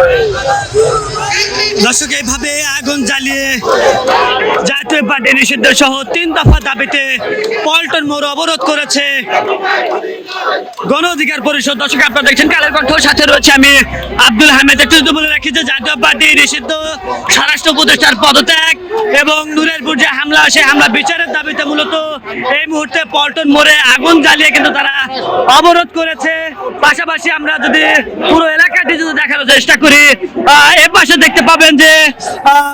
Hey! দর্শক, এইভাবে আগুন জ্বালিয়ে জাতীয় পার্টি নিষিদ্ধ সহ তিন দফা দাবিতে পল্টন মোড় অবরোধ করেছে গণ অধিকার পরিষদ। দর্শক, আপনারা দেখছেন কালের কণ্ঠ, সাথে রয়েছে আমি আব্দুল হামেদ একটু বলে রাখি যে জাতীয় পার্টি নিষিদ্ধ, স্বরাষ্ট্র উপদেষ্টার পদত্যাগ এবং নুরেরপুর যে হামলা, সেই হামলা বিচারের দাবিতে মূলত এই মুহূর্তে পল্টন মোড়ে আগুন জ্বালিয়ে কিন্তু তারা অবরোধ করেছে। পাশাপাশি আমরা যদি পুরো এলাকাটি যদি দেখানোর চেষ্টা করি এ পাশে দেখতে পাবেন যে আহ,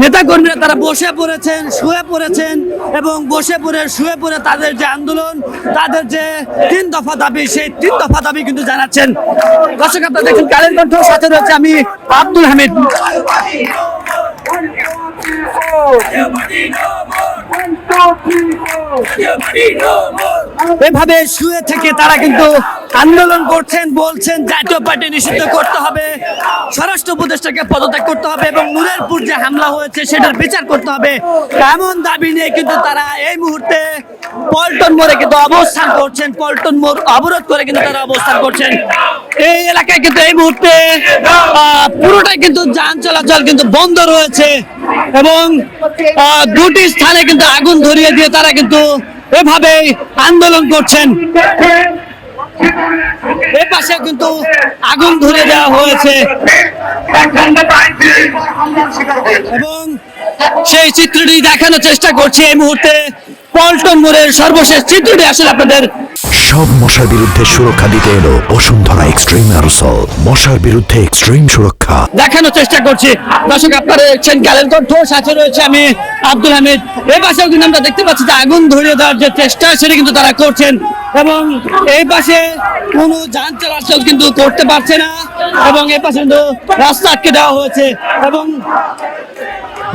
নেতাকর্মীরা তারা বসে পড়েছেন শুয়ে পড়েছেন এবং বসে পড়ে শুয়ে পড়ে তাদের যে আন্দোলন তাদের যে তিন দফা দাবি সেই তিন দফা দাবি কিন্তু জানাচ্ছেন। দর্শক আপনারা দেখুন কালের কণ্ঠ সাথে রয়েছে আমি আব্দুল হামিদ। এভাবে শুয়ে থেকে তারা কিন্তু আন্দোলন করছেন, বলছেন, জাতীয় পার্টি নিষিদ্ধ করতে হবে, স্বরাষ্ট্র উপদেষ্টাকে পদত্যাগ করতে হবে এবং নুরেরপুর যে হামলা হয়েছে সেটার বিচার করতে হবে। এমন দাবি নিয়ে কিন্তু তারা এই মুহূর্তে পল্টন মোড়ে কিন্তু অবস্থান করছেন, পল্টন মোড় অবরোধ করে কিন্তু তারা অবস্থান করছেন। এই এলাকায় কিন্তু এই মুহূর্তে পুরোটাই কিন্তু যান চলাচল কিন্তু বন্ধ রয়েছে এবং দুটি স্থানে কিন্তু আগুন ধরিয়ে দিয়ে তারা কিন্তু এভাবে আন্দোলন করছেন। এ পাশে কিন্তু আগুন ধরে দেওয়া হয়েছে। এবং সেই চিত্রটি দেখানোর চেষ্টা করছি এই মুহূর্তে। পল্টন মোড়ের সর্বশেষ চিত্রটি আসলে আপনাদের সব মশার বিরুদ্ধে সুরক্ষা দিতে এলো বসুন্ধরা এক্সট্রিম অ্যারোসল মশার বিরুদ্ধে এক্সট্রিম সুরক্ষা। দেখানোর চেষ্টা করছি। দর্শক আপনারা দেখছেন গ্যালেন কণ্ঠ সাথে রয়েছে আমি আব্দুল হামিদ। এই পাশেও কিন্তু আমরা দেখতে পাচ্ছি যে আগুন ধরিয়ে দেওয়ার যে চেষ্টা সেটা কিন্তু তারা করছেন। এবং এই পাশে কোনো যান চলাচল কিন্তু করতে পারছে না। এবং এই পাশে কিন্তু রাস্তা আটকে দেওয়া হয়েছে। এবং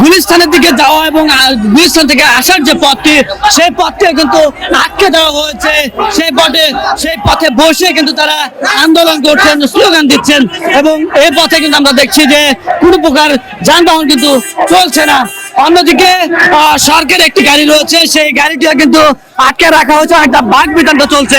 গুলিস্তানের দিকে যাওয়া এবং গুলিস্তান থেকে আসার যে পথটি সেই পথটি কিন্তু আটকে দেওয়া হয়েছে সেই পথে সেই পথে বসে কিন্তু তারা আন্দোলন করছেন স্লোগান দিচ্ছেন এবং এই পথে কিন্তু আমরা দেখছি যে কোনো প্রকার যানবাহন কিন্তু চলছে না অন্যদিকে আহ, সরকারের একটি গাড়ি রয়েছে সেই গাড়িটিও কিন্তু আটকে রাখা হয়েছে একটা বাঘ বিধানটা চলছে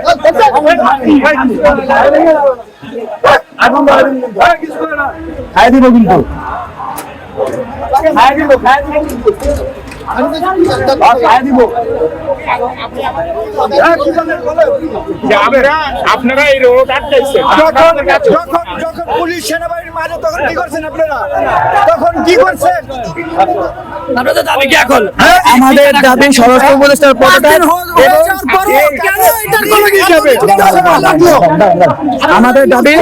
খাই দিব কিন্তু। খাই দিব খাই দিব। খাই দিব আপনারা এই রোড আটকাইছেন। যখন যখন যখন পুলিশ সেনাবাহিনীর মাঝে তখন কি করছেন আপনারা? তখন কি করছেন? আপনাদের দাবি কি এখন আমাদের দাবি স্বরাষ্ট্র উপদেষ্টার পদত্যাগ আমাদের দাবি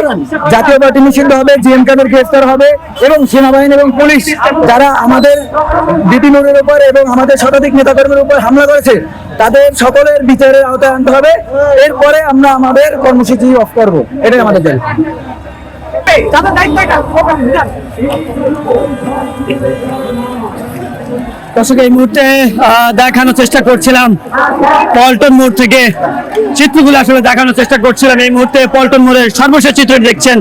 জাতীয় পার্টি নিষিদ্ধ হবে জিএম কাদের গ্রেফতার হবে এবং সেনাবাহিনী এবং পুলিশ যারা আমাদের বিপিনুরের উপর এবং আমাদের শতাধিক নেতাকর্মীর উপর হামলা করেছে তাদের সকলের বিচারের আওতায় আনতে হবে। এরপরে আমরা আমাদের কর্মসূচি অফ করব। এটাই আমাদের দাবি দর্শক এই মুহূর্তে দেখানোর চেষ্টা করছিলাম পল্টন মোড় থেকে। চিত্রগুলো আসলে দেখানোর চেষ্টা করছিলাম। এই মুহূর্তে পল্টন মোড়ের সর্বশেষ চিত্র দেখছেন।